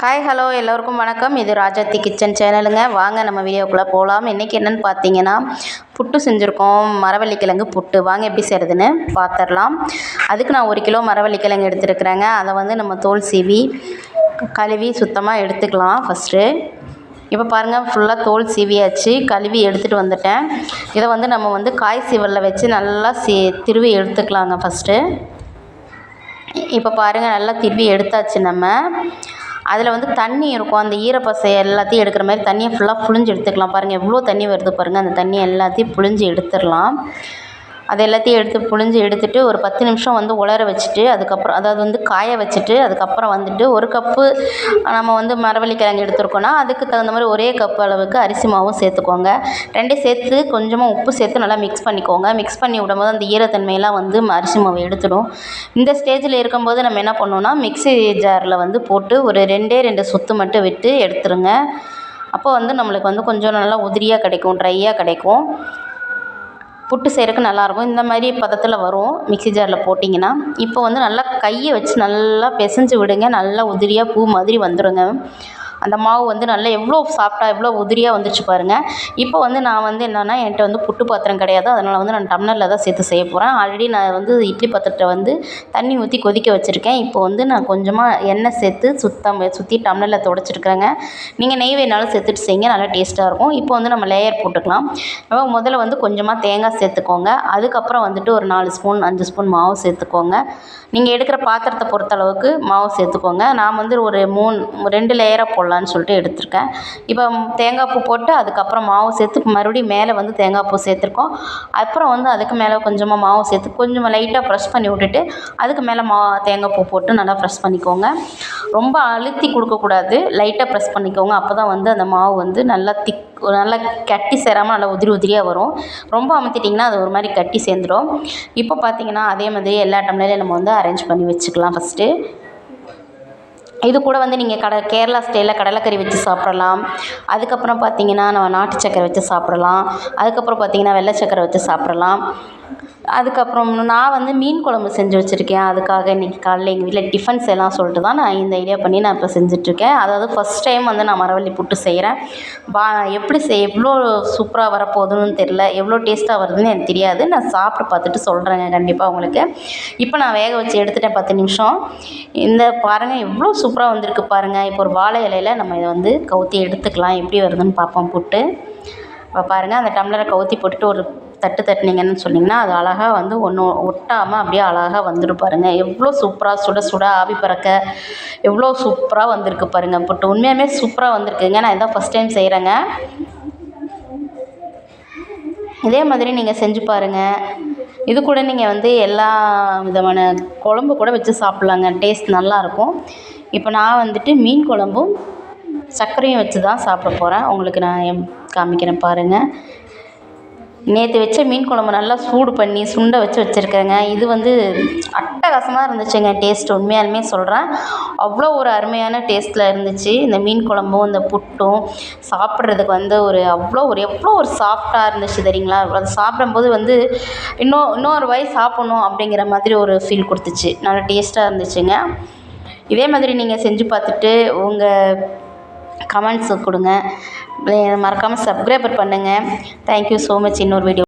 Hi hello எல்லோருக்கும் வணக்கம். இது ராஜாத்தி கிச்சன் சேனலுங்க. வாங்க நம்ம வீடியோக்குள்ளே போகலாம் இன்றைக்கி என்னென்னு பார்த்தீங்கன்னா புட்டு செஞ்சுருக்கோம். மரவள்ளிக்கிழங்கு புட்டு. வாங்க எப்படி செய்கிறதுன்னு பார்த்துடலாம் அதுக்கு நான் ஒரு கிலோ மரவள்ளிக்கிழங்கு எடுத்துருக்குறேங்க. அதை வந்து நம்ம தோல் சீவி கழுவி சுத்தமாக எடுத்துக்கலாம் ஃபஸ்ட்டு இப்போ பாருங்கள் ஃபுல்லாக தோல் சீவியாச்சு. கழுவி எடுத்துகிட்டு வந்துட்டேன். இதை வந்து நம்ம வந்து காய் சீவலில் வச்சு நல்லா சீ திருவி எடுத்துக்கலாங்க ஃபஸ்ட்டு இப்போ பாருங்கள் நல்லா திருவி எடுத்தாச்சு நம்ம. அதில் வந்து தண்ணி இருக்கும். அந்த ஈரப்பசை எல்லாத்தையும் எடுக்கிற மாதிரி தண்ணியை ஃபுல்லாக புழிஞ்சு எடுத்துக்கலாம். பாருங்கள் எவ்வளோ தண்ணி வருது பாருங்கள் அந்த தண்ணி எல்லாத்தையும் புழிஞ்சு எடுத்துடலாம். அது எல்லாத்தையும் எடுத்து புழிஞ்சு எடுத்துட்டு ஒரு பத்து நிமிஷம் வந்து உலர வச்சுட்டு அதுக்கப்புறம் அதாவது வந்து காய வச்சுட்டு அதுக்கப்புறம் வந்துட்டு ஒரு கப்பு நம்ம வந்து மரவள்ளிக்கிழங்கு எடுத்துருக்கோன்னா அதுக்கு தகுந்த மாதிரி ஒரே கப் அளவுக்கு அரிசி மாவும் சேர்த்துக்கோங்க. ரெண்டையும் சேர்த்து கொஞ்சமாக உப்பு சேர்த்து நல்லா மிக்ஸ் பண்ணிக்கோங்க. மிக்ஸ் பண்ணி விடும்போது அந்த ஈரத்தன்மையெல்லாம் வந்து அரிசி மாவு எடுத்துடும். இந்த ஸ்டேஜில் இருக்கும்போது நம்ம என்ன பண்ணணுன்னா மிக்ஸி ஜாரில் வந்து போட்டு ஒரு ரெண்டே ரெண்டு சொத்து மட்டும் விட்டு எடுத்துருங்க. அப்போ வந்து நம்மளுக்கு வந்து கொஞ்சம் நல்லா உதிரியாக கிடைக்கும் ட்ரையாக கிடைக்கும். புட்டு செய்கிறக்கு நல்லாயிருக்கும் இந்த மாதிரி பதத்தில் வரும். மிக்ஸி ஜாரில் போட்டிங்கன்னா இப்போ வந்து நல்லா கையை வச்சு நல்லா பிசஞ்சி விடுங்க. நல்லா உதிரியாக பூ மாதிரி வந்துடுங்க அந்த மாவு வந்து நல்லா எவ்வளோ சாஃப்டாக எவ்வளோ உதிரியாக வந்துச்சு பாருங்கள் இப்போ வந்து நான் வந்து என்னென்னா என்கிட்ட வந்து புட்டு பாத்திரம் கிடையாது. அதனால் வந்து நான் டம்ளரில் தான் சேர்த்து செய்ய போகிறேன் ஆல்ரெடி நான் வந்து இட்லி பாத்திரத்தை வந்து தண்ணி ஊற்றி கொதிக்க வச்சுருக்கேன். இப்போ வந்து நான் கொஞ்சமாக எண்ணெய் சேர்த்து சுத்தம் சுற்றி டம்ளரில் துடைச்சிருக்கேங்க நீங்கள் நெய் வேணாலும் சேர்த்துட்டு செய்யுங்க. நல்லா டேஸ்ட்டாக இருக்கும். இப்போ வந்து நம்ம லேயர் போட்டுக்கலாம். நம்ம முதல்ல வந்து கொஞ்சமாக தேங்காய் சேர்த்துக்கோங்க. அதுக்கப்புறம் வந்துட்டு ஒரு நாலு ஸ்பூன் அஞ்சு ஸ்பூன் மாவு சேர்த்துக்கோங்க. நீங்கள் எடுக்கிற பாத்திரத்தை பொறுத்த அளவுக்கு மாவு சேர்த்துக்கோங்க. நான் வந்து ஒரு மூணு ரெண்டு லேயராக போடலாம். போடலான்னு சொல்லிட்டு எடுத்திருக்கேன். இப்போ தேங்காய் பூ போட்டு அதுக்கப்புறம் மாவு சேர்த்து மறுபடியும் மேலே வந்து தேங்காய் பூ சேர்த்துருக்கோம். அப்புறம் வந்து அதுக்கு மேலே கொஞ்சமாக மாவு சேர்த்து கொஞ்சமாக லைட்டாக ப்ரெஷ் பண்ணி விட்டுட்டு அதுக்கு மேலே மா தேங்காய் பூ போட்டு நல்லா ப்ரெஷ் பண்ணிக்கோங்க. ரொம்ப அழுத்தி கொடுக்கக்கூடாது. லைட்டாக ப்ரெஸ் பண்ணிக்கோங்க. அப்போ தான் வந்து அந்த மாவு வந்து நல்லா திக் நல்லா கட்டி சேராமல் நல்லா உதிரி உதிரியாக வரும். ரொம்ப அமுத்திட்டிங்கன்னா அது ஒரு மாதிரி கட்டி சேர்ந்துடும். இப்போ பார்த்தீங்கன்னா அதே மாதிரி எல்லா டம்ளர்லையும் நம்ம வந்து அரேஞ்ச் பண்ணி வச்சுக்கலாம் ஃபஸ்ட்டு இது கூட வந்து நீங்கள் கட கேரளா ஸ்டைலில் கடலைக்கறி வச்சு சாப்பிடலாம். அதுக்கப்புறம் பார்த்தீங்கன்னா நம்ம நாட்டு சக்கரை வச்சு சாப்பிடலாம். அதுக்கப்புறம் பார்த்தீங்கன்னா வெள்ளை சக்கரை வச்சு சாப்பிடலாம். அதுக்கப்புறம் நான் வந்து மீன் குழம்பு செஞ்சு வச்சுருக்கேன். அதுக்காக இன்றைக்கி காலையில் எங்கள் வீட்டில் டிஃபன் செய்யலாம் சொல்லிட்டு தான் நான் இந்த ஐடியா பண்ணி நான் இப்போ செஞ்சுட்ருக்கேன். அதாவது ஃபஸ்ட் டைம் வந்து நான் மரவள்ளி புட்டு செய்கிறேன் பா எப்படி செய் எவ்வளோ சூப்பராக வரப்போகுதுன்னு தெரில எவ்வளோ டேஸ்ட்டாக வருதுன்னு எனக்கு தெரியாது. நான் சாப்பிட்டு பார்த்துட்டு சொல்கிறேங்க கண்டிப்பாக உங்களுக்கு. இப்போ நான் வேக வச்சு எடுத்துட்டேன் பத்து நிமிஷம். இந்த பாருங்கள் எவ்வளோ சூப்பராக வந்திருக்கு பாருங்கள் இப்போ ஒரு வாழை இலையில நம்ம இதை வந்து கவுத்தி எடுத்துக்கலாம். எப்படி வருதுன்னு பார்ப்போம் புட்டு. இப்போ பாருங்கள் அந்த டம்ளரை கவுத்தி போட்டுட்டு ஒரு தட்டு தட்டினீங்கன்னு சொன்னீங்கன்னா அது அழகாக வந்து ஒன்று ஒட்டாமல் அப்படியே அழகாக வந்துடும் பாருங்கள் எவ்வளோ சூப்பராக சுட சுட ஆவி பறக்க எவ்வளோ சூப்பராக வந்திருக்கு பாருங்கள் பட் உண்மையாகவே சூப்பராக வந்திருக்குங்க. நான் இதான் ஃபஸ்ட் டைம் செய்கிறேங்க இதே மாதிரி நீங்கள் செஞ்சு பாருங்கள் இது கூட நீங்கள் வந்து எல்லா விதமான குழம்பு கூட வச்சு சாப்பிட்லாங்க. டேஸ்ட் நல்லாயிருக்கும் இப்போ நான் வந்துட்டு மீன் குழம்பும் சர்க்கரையும் வச்சு தான் சாப்பிட போகிறேன் உங்களுக்கு நான் காமிக்கிறேன் பாருங்கள் நேற்று வச்ச மீன் குழம்பு நல்லா சூடு பண்ணி சுண்டை வச்சு வச்சுருக்கேங்க. இது வந்து அட்டகாசமாக இருந்துச்சுங்க டேஸ்ட் உண்மையாலுமே சொல்கிறேன் அவ்வளோ ஒரு அருமையான டேஸ்ட்டில் இருந்துச்சு. இந்த மீன் குழம்பும் இந்த புட்டும் சாப்பிட்றதுக்கு வந்து ஒரு அவ்வளோ ஒரு எவ்வளோ ஒரு சாஃப்டாக இருந்துச்சு தெரியுங்களா? அது சாப்பிடும்போது வந்து இன்னும் இன்னொரு வாய் சாப்பிட்ணும் அப்படிங்கிற மாதிரி ஒரு ஃபீல் கொடுத்துச்சு. நல்லா டேஸ்ட்டாக இருந்துச்சுங்க. இதே மாதிரி நீங்கள் செஞ்சு பார்த்துட்டு உங்கள் கமெண்ட்ஸு கொடுங்க. மறக்காமல் சப்ஸ்கிரைபர் பண்ணுங்கள் தேங்க்யூ ஸோ மச் இன்னொரு வீடியோ